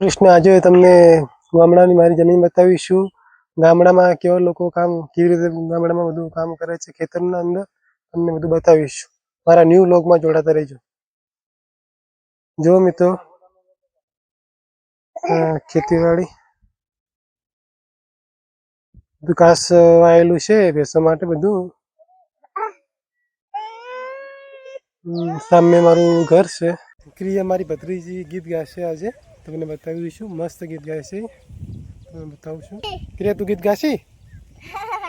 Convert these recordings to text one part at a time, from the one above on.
કૃષ્ણ, આજે તમને ગામડાની મારી જમીન બતાવીશું. ગામડામાં કેવા લોકો કામ, કેવી રીતે ગામડામાં બધું કામ કરે છે, ખેતરના અંદર તમને બધું બતાવીશું. મારા ન્યૂ લોગમાં જોડાતા રહેજો. જો મિત્રો ખેતીવાડી, બધું ઘાસ વાયેલું છે, ભેંસો માટે બધું. સામે મારું ઘર છે. દીકરી અમારી ભત્રીજી ગીત ગાશે આજે. તમને બતાવી દઈશું. મસ્ત ગીત ગાય છે. તમને બતાવું છું. ક્રિયા તું ગીત ગાશી?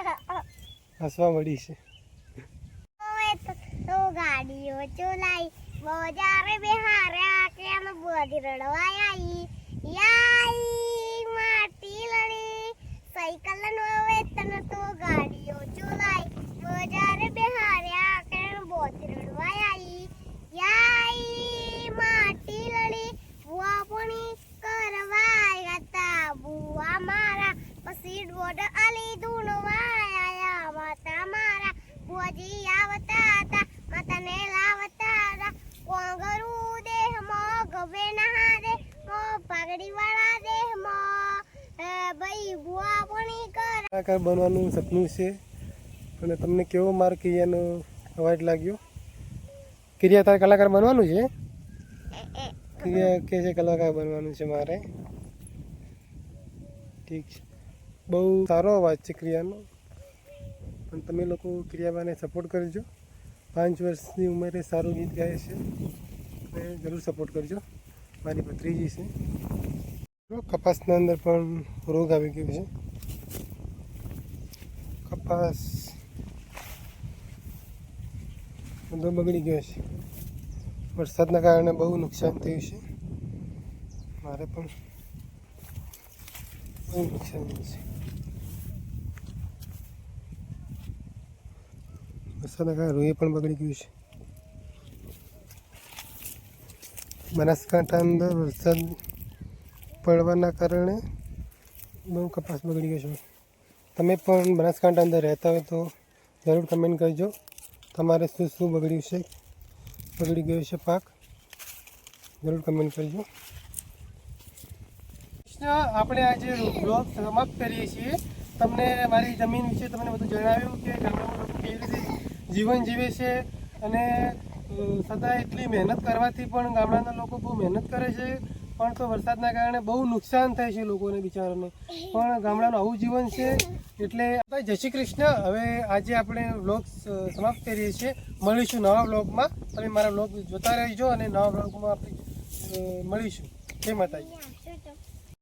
હસવા મળી છે. ગાડીઓ ચોલાઈ. બજારે બિહારે આકે બધી રડવાય આઈ યાઈ માટી લડી સાયકલ નો વેતન તો ગાડીઓ ચલાઈ બજારે બિહાર્યા કે અમે બધી રડવાય આઈ યાઈ માટી લડી બુઆ પણી કરવાય હતા બુઆ મારા પછી વોટર આલી ધૂણવાય આયા માતા મારા બુઆજી આવતા હતા માતાને લાવતા હતા કોંગરું દેહમાં ગવે નહારે મો પાઘડી વાળા દેહમાં મો ભાઈ બુઆ પણી કર બનવાનું સપનું છે. અને તમને કેવો મારો કિયાનો અવાજ લાગ્યો? ક્રિયા તારે કલાકાર બનવાનું છે? ક્રિયા કે છે કલાકાર બનવાનું છે મારે? ઠીક છે. બહુ સારો અવાજ છે ક્રિયાનો. પણ તમે લોકો ક્રિયાબાને સપોર્ટ કરજો. પાંચ વર્ષની ઉંમરે સારું ગીત ગાય છે. અને જરૂર સપોર્ટ કરજો. મારી ભત્રીજી છે. કપાસના અંદર પણ રોગ આવી ગયો છે. કપાસ બધો બગડી ગયો છે. વરસાદના કારણે બહુ નુકસાન થયું છે. મારે પણ બહુ નુકસાન થયું છે વરસાદના કારણે રોએ પણ બગડી ગયું છે. બનાસકાંઠા અંદર વરસાદ પડવાના કારણે બહુ કપાસ બગડી ગયો છે. તમે પણ બનાસકાંઠા અંદર રહેતા હોય તો જરૂર કમેન્ટ કરજો. તમારે શું શું બગડ્યું છે? બગડી ગયો છે પાક? જરૂર કમેન્ટ કરજો. આપણે આજે બ્લોગ સમાપ્ત કરીએ છીએ. તમને મારી જમીન વિશે તમને બધું જણાવ્યું કે ગામડામાં લોકો કેવી રીતે જીવન જીવે છે અને અ, એટલી મહેનત કરવાથી પણ ગામડાના લોકો બહુ મહેનત કરે છે. પણ તો વરસાદના કારણે બહુ નુકસાન થાય છે લોકોને બિચારાને. પણ ગામડાનું આવું જીવન છે એટલે જય શ્રી કૃષ્ણ. હવે આજે આપણે વ્લોગ સમાપ્ત કરીએ છીએ. મળીશું નવા વ્લોગમાં તમે મારા વ્લોગ જોતા રહેજો અને નવા વ્લોગમાં આપણે મળીશું. જય માતાજી.